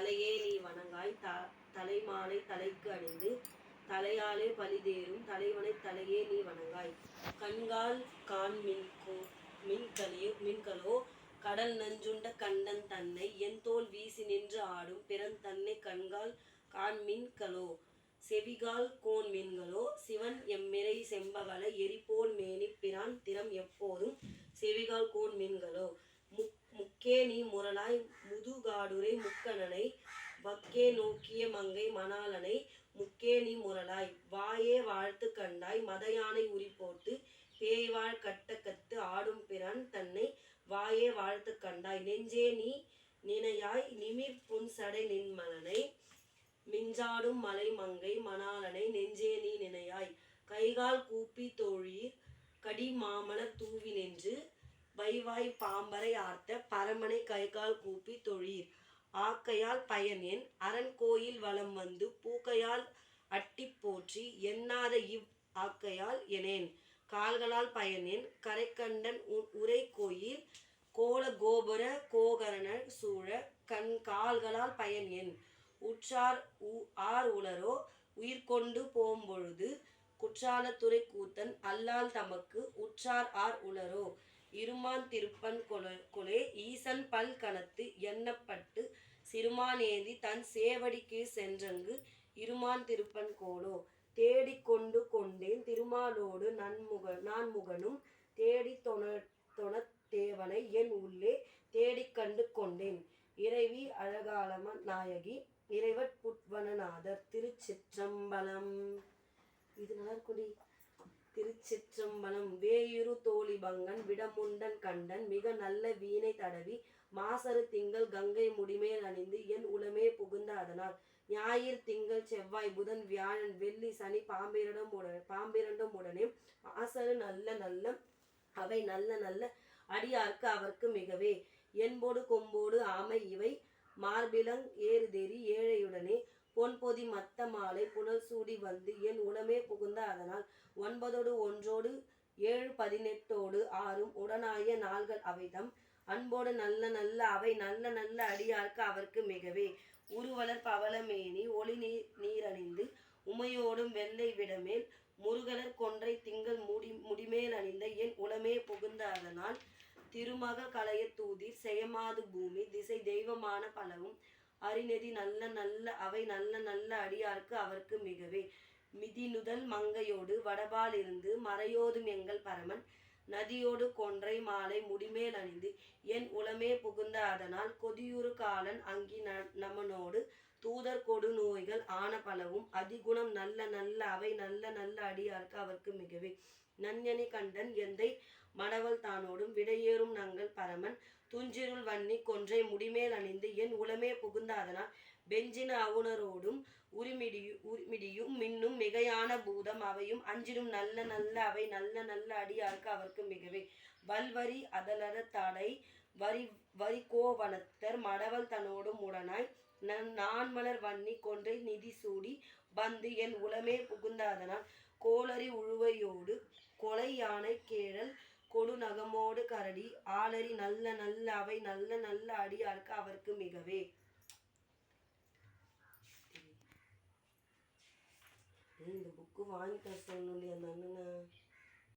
தலையே நீ வணங்காய் த தலைமாலை தலைக்கு அணிந்து தலையாலே பலிதேறும் தலைவனை தலையே நீ வணங்காய். கண்கால் கான் மின்கோ மின்கலியோ மின்கலோ கடல் நஞ்சுண்ட கண்டன் தன்னை என் தோல் வீசி நின்று ஆடும் பிறன் தன்னை கண்கால் கான் மின்கலோ செவிகால் கோன் மீன்களோ சிவன் எம்மிரை செம்பகல எரிபோல் மேனி பிரான் திறம் எப்போதும் செவிகால் கோன் மீன்களோ முக் முக்கேணி முரளாய் முதுகாடுரை முக்கணனை வக்கே நோக்கிய மங்கை மணாலனை முக்கேணி முரளாய் வாயே வாழ்த்து கண்டாய் மதயானை உரி போட்டு பேய்வாழ் கட்ட கத்து ஆடும் பிறன் தன்னை வாயே வாழ்த்து கண்டாய் நெஞ்சே நீ நினையாய் நிமிர் புன்சடை நின்மலனை மிஞ்சாடும் மலை மங்கை மணாலனை நெஞ்சே நீ நினையாய் கைகால் கூப்பி தோழி கடி மாமல தூவி நின்று வைவாய் பாம்பரை ஆர்த்த பரமனை கைகால் கூப்பி தொழீர். ஆக்கையால் பயன் என் அரண் கோயில் வலம் வந்து பூக்கையால் அட்டி போற்றி எண்ணாத இவ் ஆக்கையால் எனேன். கால்களால் பயனேன் கரைக்கண்டன் உ- உரை கோயில் கோல கோபுர கோகரணன் சூழ கண் கால்களால் பயன் என் உற்றார் உ- ஆர் உளரோ உயிர் கொண்டு போம்பொழுது குற்றாலத்துறை கூத்தன் அல்லால் தமக்கு உற்றார் ஆர் உளரோ இருமான் திருப்பன் கொலை கொலே ஈசன் பல் கணத்து எண்ணப்பட்டு சிறுமானேந்தி தன் சேவடிக்கு சென்றங்கு இருமான் திருப்பன் கோலோ. தேடிக்கொண்டு கொண்டேன் திருமாலோடு நன்முக நான்முகனும் தேடி தொண தொணத் தேவனை என் உள்ளே தேடிக் கண்டு கொண்டேன். இறைவி அழகாலம நாயகி இறைவட் புட்வனநாதர் திருச்சிற்றம்பலம். இது நல்லா இருக்குடி திருச்சிற்றம்பலம் வேயுரு தோழி பங்கன் விடமுண்டன் கண்டன் மிக நல்ல வீணை தடவி மாசரு திங்கள் கங்கை முடிமேல் அணிந்து என் உளமே புகுந்த அதனால். ஞாயிறு திங்கள் செவ்வாய் புதன் வியாழன் வெள்ளி சனி பாம்பிரடம் உடனே பாம்பிரண்டும் உடனே மாசரு நல்ல நல்ல அவை நல்ல நல்ல அடியார்க்கு அவர்க்கு மிகவே. என்போடு கொம்போடு ஆமை இவை. மார்பிலங் ஏறுதேறி ஏழையுடனே பொன்பொதி மத்த மாலை புனல் சூடி வந்து என் உடமே புகுந்த அதனால் ஒன்பதோடு ஒன்றோடு ஏழு பதினெட்டோடு ஆறும் உடனாய நாள்கள் அவைதம். அன்போடு நல்ல நல்ல அவை நல்ல நல்ல அடியார்க்கு அவர்க்கு மிகவே. உருவலர் பவளமேனி ஒளி நீர் நீரணிந்து உமையோடும் வெள்ளை விடமேல் முருகலர் கொன்றை திங்கள் முடி முடிமேல் அணிந்த என் உளமே புகுந்த அதனால் திருமக கலைய தூதி செயமாது பூமி திசை தெய்வமான பலவும் அறிநெதி நல்ல நல்ல அவை நல்ல நல்ல அடியார்க்கு அவர்க்கு மிகவே. மிதிநுதல் மங்கையோடு வடபால் இருந்து மறையோதும் எங்கள் பரமன். நதியோடு கொன்றை மாலை முடிமேல் அணிந்து என் உளமே புகுந்த அதனால் கொதியுறு காலன் அங்கி ந- நமனோடு தூதர் கொடு நோய்கள் ஆன பலவும் அதிகுணம் நல்ல நல்ல அவை நல்ல நல்ல அடியார்க்கு அவர்க்கு மிகவே. நஞ்சனி கண்டன் எந்தை ஆடவள் தானோடும் விடையேறும் நங்கள் பரமன். துஞ்சிருள் வன்னி கொன்றை முடிமேல் அணிந்து என் உளமே புகுந்தாதனால் பெஞ்சின அவுணரோடும் உரிமிடியு உரிமிடியும் மின்னும் மிகையான பூதம் அவையும் அஞ்சிடும் நல்ல நல்ல அவை நல்ல நல்ல அடியார்க்கு அவர்க்கு மிகவே. வல்வரி அதலர தடை வரி வரி கோவனத்தர் மடவல் தனோடும் உடனாய் நன் மலர் வன்னி கொன்றை நிதி சூடி வந்து என் உளமே புகுந்தாதனால் கோளறி கோளரி உழுவையோடு கொலை யானை கேழல் கொடு நகமோடு கரடி. ஆளறி நல்ல நல்ல அவை நல்ல நல்ல அடியார்க்கு அவருக்கு மிகவே. இந்த புக்கு வாங்கி தர சொல்லணும் இல்லையா அந்த அண்ணனை